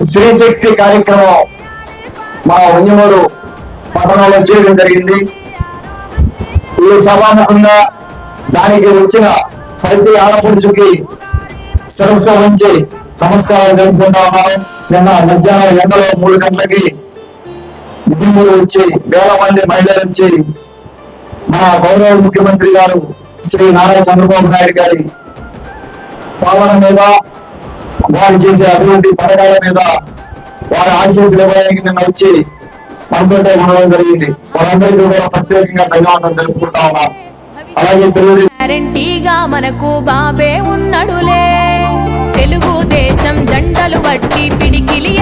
శ్రీశక్తి కార్యక్రమం మా వంజమూరు పట్టణంలో చేయడం జరిగింది. ఈ సభాముఖంగా దానికి వచ్చిన ప్రతి ఆడపడుచుకి సరస్సు ఉంచి నమస్కారాలు జరుపుకుంటా ఉన్నాను నిన్న మధ్యాహ్నం ఎండలో మూడు గంటలకి విధులు వచ్చి వేల మంది మహిళలు వచ్చి మన గౌరవ ముఖ్యమంత్రి గారు శ్రీ నారా చంద్రబాబు నాయుడు గారి పాలన మీద వారు చేసే అభివృద్ధి పథకాల మీద వారి ఆశీస్సులు ఇవ్వడానికి నిన్న వచ్చి మనతోటే ఉండడం జరిగింది. వారందరికీ కూడా ప్రత్యేకంగా ధన్యవాదాలు తెలుపుకుంటా ఉన్నాం. అలాగే తెలుగు గ్యారంటీగా మనకు బాబే ఉన్నడులే. తెలుగుదేశం జంటలు బట్టి పిడికిలి